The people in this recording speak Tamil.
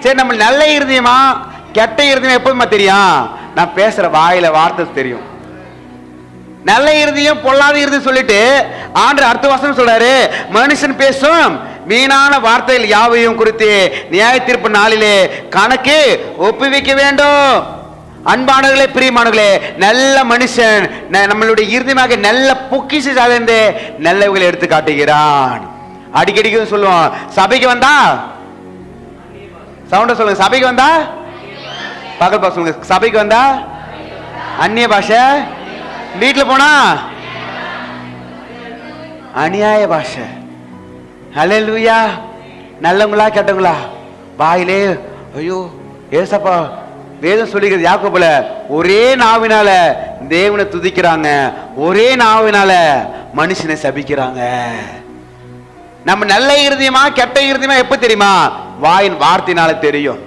சரி நம்ம நல்ல இருதயமா கெட்ட இருதயம் எப்போதுமா தெரியும்? நான் பேசுற வாயில வார்த்தை தெரியும். நல்ல இருதயம் பொல்லாத இருதயம் சொல்லிட்டு ஆண்டு அடுத்த வசனம் சொல்றாரு மனுஷன் பேசும் வீணான வார்த்தைகள் யாவையும் குறித்து நியாய தீர்ப்பு நாளிலே கணக்கு ஒப்புவிக்க வேண்டும். அன்பானவர்களே பிரியமானவர்களே நல்ல மனுஷன் ந- நம்மளுடைய இறுதிமாக நல்ல பொக்கிசு சாதந்து நல்லவர்களை எடுத்து காட்டுகிறான் அடிக்கடிக்கு சொல்லுவோம் சபைக்கு வந்தா? சவுண்ட சொல்லுங்க சபைக்கு வந்தா? பகல் பாஸ் சொல்லுங்க சபைக்கு வந்தா? அந்நிய பாஷை? வீட்டுல போனா? அநியாய பாஷை. ஹalleluya. நல்லவங்களா கெட்டவங்களா? வாயிலே ஐயோ ஏசப்பா வேதம் சொல்லிக்கிறது யாக்கோபுல ஒரே நாவினால தேவனை துதிக்கிறாங்க. ஒரே நாவினால மனுஷனை சபிக்கிறாங்க. நம்ம நல்ல இருதயமா கெட்ட இருதயமா எப்ப தெரியுமா? வாயின் வார்த்தையினால தெரியும்.